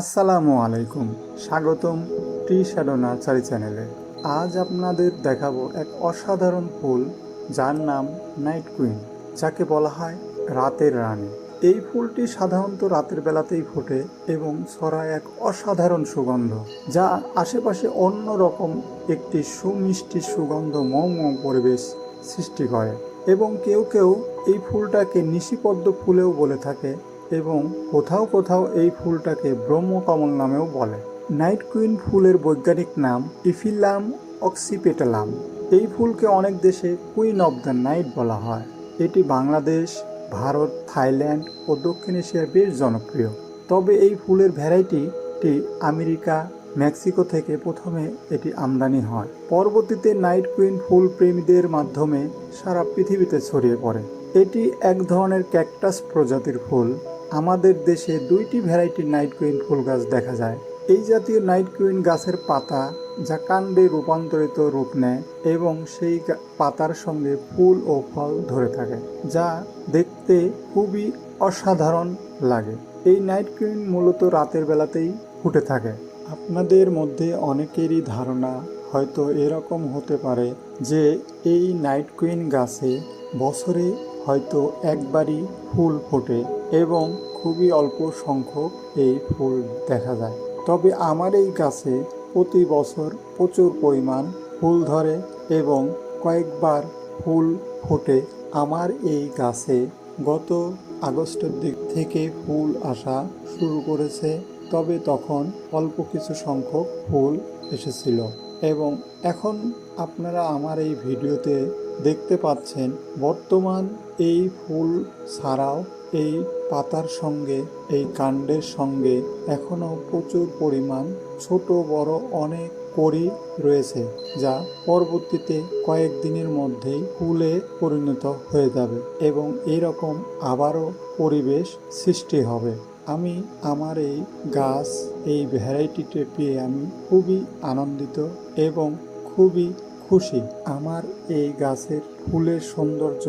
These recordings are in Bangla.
আসসালামু আলাইকুম। স্বাগতম টি শ্যাডো নার্সারি চ্যানেলে। আজ আপনাদের দেখাবো এক অসাধারণ ফুল যার নাম নাইট কুইন, যাকে বলা হয় রাতের রানী। এই ফুলটি সাধারণত রাতের বেলাতেই ফোটে এবং ছড়ায় এক অসাধারণ সুগন্ধ, যা আশেপাশে অন্য রকম একটি সুমিষ্টি সুগন্ধ মম পরিবেশ সৃষ্টি করে। এবং কেউ কেউ এই ফুলটাকে নিশিপদ্ম ফুলেও বলে থাকে এবং কোথাও কোথাও এই ফুলটাকে ব্রহ্মকমল নামেও বলে। নাইট কুইন ফুলের বৈজ্ঞানিক নাম ইফিলাম অক্সিপেটালাম। এই ফুলকে অনেক দেশে কুইন অব দ্য নাইট বলা হয়। এটি বাংলাদেশ, ভারত, থাইল্যান্ড ও দক্ষিণ এশিয়ায় বেশ জনপ্রিয়। তবে এই ফুলের ভ্যারাইটিটি আমেরিকা, মেক্সিকো থেকে প্রথমে এটি আমদানি হয়। পরবর্তীতে নাইট কুইন ফুল প্রেমীদের মাধ্যমে সারা পৃথিবীতে ছড়িয়ে পড়ে। এটি এক ধরনের ক্যাকটাস প্রজাতির ফুল। আমাদের দেশে দুইটি ভ্যারাইটির নাইট কুইন ফুল গাছ দেখা যায়। এই জাতীয় নাইট কুইন গাছের পাতা যা কাণ্ডে রূপান্তরিত রূপ নেয় এবং সেই পাতার সঙ্গে ফুল ও ফল ধরে থাকে, যা দেখতে খুবই অসাধারণ লাগে। এই নাইট কুইন মূলত রাতের বেলাতেই ফুটে থাকে। আপনাদের মধ্যে অনেকেরই ধারণা হয়তো এরকম হতে পারে যে এই নাইট কুইন গাছে বছরে হয়তো একবারই ফুল ফোটে এবং খুবই অল্প সংখ্যক এই ফুল দেখা যায়। তবে আমার এই গাছে প্রতি বছর প্রচুর পরিমাণ ফুল ধরে এবং কয়েকবার ফুল ফোটে। আমার এই গাছে গত আগস্টের দিক থেকে ফুল আসা শুরু করেছে, তবে তখন অল্প কিছু সংখ্যক ফুল এসেছিল। এবং এখন আপনারা আমার এই ভিডিওতে দেখতে পাচ্ছেন, বর্তমান এই ফুল ছাড়াও এই পাতার সঙ্গে, এই কাণ্ডের সঙ্গে এখনও প্রচুর পরিমাণ ছোট, বড় অনেক কড়ি রয়েছে, যা পরবর্তীতে কয়েকদিনের মধ্যেই ফুলে পরিণত হয়ে যাবে এবং এরকম আবারও পরিবেশ সৃষ্টি হবে। আমি আমার এই গাছ, এই ভ্যারাইটিতে পেয়ে আমি খুবই আনন্দিত এবং খুবই খুশি। আমার এই গাছের ফুলের সৌন্দর্য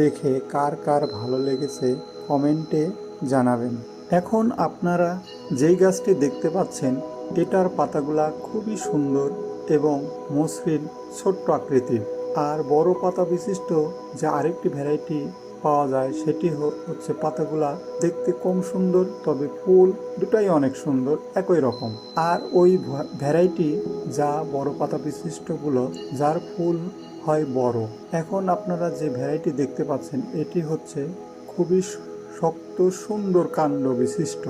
দেখে কার কার ভালো লেগেছে কমেন্টে জানাবেন। এখন আপনারা যেই গাছটি দেখতে পাচ্ছেন, এটার পাতাগুলা খুবই সুন্দর এবং মসৃণ ছোট্ট আকৃতির। আর বড় পাতা বিশিষ্ট যে আরেকটি ভ্যারাইটি পাওয়া যায়, সেটি হচ্ছে পাতাগুলা দেখতে কম সুন্দর, তবে ফুল দুটাই অনেক সুন্দর, একই রকম। আর ওই ভ্যারাইটি যা বড় পাতা বিশিষ্টগুলো, যার ফুল হয় বড়। এখন আপনারা যে ভ্যারাইটি দেখতে পাচ্ছেন, এটি হচ্ছে খুবই শক্ত, সুন্দর কাণ্ড বিশিষ্ট।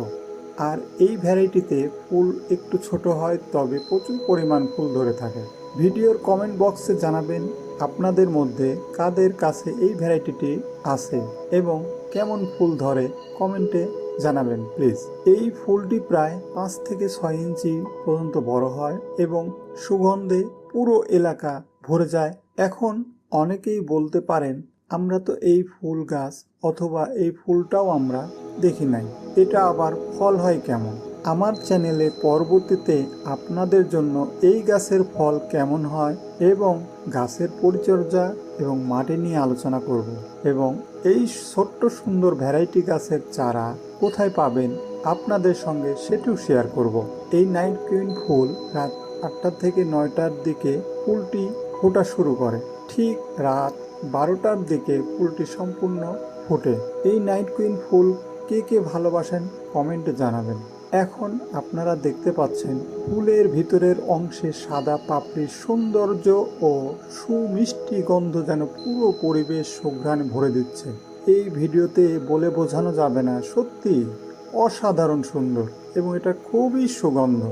আর এই ভ্যারাইটিতে ফুল একটু ছোট হয়, তবে প্রচুর পরিমাণ ফুল ধরে থাকে। ভিডিওর কমেন্ট বক্সে জানাবেন আপনাদের মধ্যে কাদের কাছে এই ভ্যারাইটিটি আছে এবং কেমন ফুল ধরে কমেন্টে জানাবেন, প্লিজ। এই ফুলটি প্রায় পাঁচ থেকে ছয় ইঞ্চি পর্যন্ত বড় হয় এবং সুগন্ধে পুরো এলাকা ভরে যায়। এখন অনেকেই বলতে পারেন, আমরা তো এই ফুল গাছ অথবা এই ফুলটাও আমরা দেখি নাই। এটা আবার ফল হয় কেমন? আমার চ্যানেলে পরবর্তীতে আপনাদের জন্য এই গাছের ফল কেমন হয় এবং গাছের পরিচর্যা এবং মাটি নিয়ে আলোচনা করব এবং এই ছোট্ট সুন্দর ভ্যারাইটি গাছের চারা কোথায় পাবেন আপনাদের সঙ্গে সেটিও শেয়ার করব। এই নাইট কুইন ফুল রাত আটটা থেকে নয়টার দিকে ফুলটি ফোটা শুরু করে। ঠিক রাত বারোটার দিকে ফুলটি সম্পূর্ণ ফোটে। এই নাইট কুইন ফুল কে কে ভালোবাসেন কমেন্টে জানাবেন। এখন আপনারা দেখতে পাচ্ছেন ফুলের ভিতরের অংশে সাদা পাপড়ির সৌন্দর্য ও সুমিষ্টি গন্ধ যেন পুরো পরিবেশ সুঘ্রাণে ভরে দিচ্ছে। এই ভিডিওতে বলে বোঝানো যাবে না, সত্যি অসাধারণ সুন্দর এবং এটা খুবই সুগন্ধ।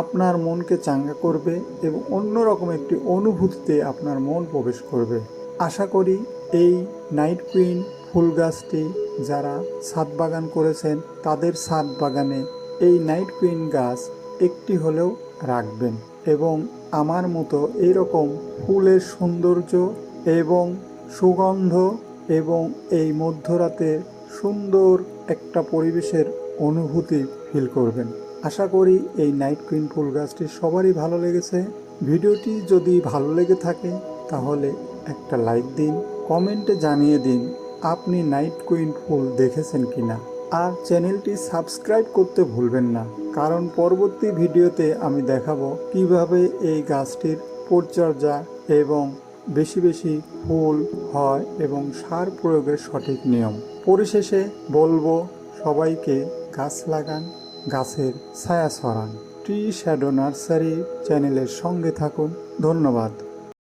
আপনার মনকে চাঙ্গা করবে এবং অন্যরকম একটি অনুভূতিতে আপনার মন প্রবেশ করবে। আশা করি এই নাইট কুইন ফুল গাছটি যারা ছাদ বাগান করেছেন, তাদের ছাদ বাগানে এই নাইট কুইন গাছ একটি হলেও রাখবেন এবং আমার মতো এরকম ফুলের সৌন্দর্য এবং সুগন্ধ এবং এই মধ্যরাতে সুন্দর একটা পরিবেশের অনুভূতি ফিল করবেন। আশা করি এই নাইট কুইন ফুল গাছটি সবারই ভালো লেগেছে। ভিডিওটি যদি ভালো লেগে থাকে, তাহলে একটা লাইক দিন, কমেন্টে জানিয়ে দিন, আপনি নাইট কুইন ফুল দেখেছেন কিনা। আর চ্যানেলটি সাবস্ক্রাইব করতে ভুলবেন না, কারণ পরবর্তী ভিডিওতে আমি দেখাবো কীভাবে এই গাছটির পরিচর্যা এবং বেশি বেশি ফুল, হয় এবং সার প্রয়োগের সঠিক নিয়ম। পরিশেষে বলব, সবাইকে গাছ লাগান, গাছের ছায়া ছড়ান। ট্রি শ্যাডো নার্সারি চ্যানেলের সঙ্গে থাকুন। ধন্যবাদ।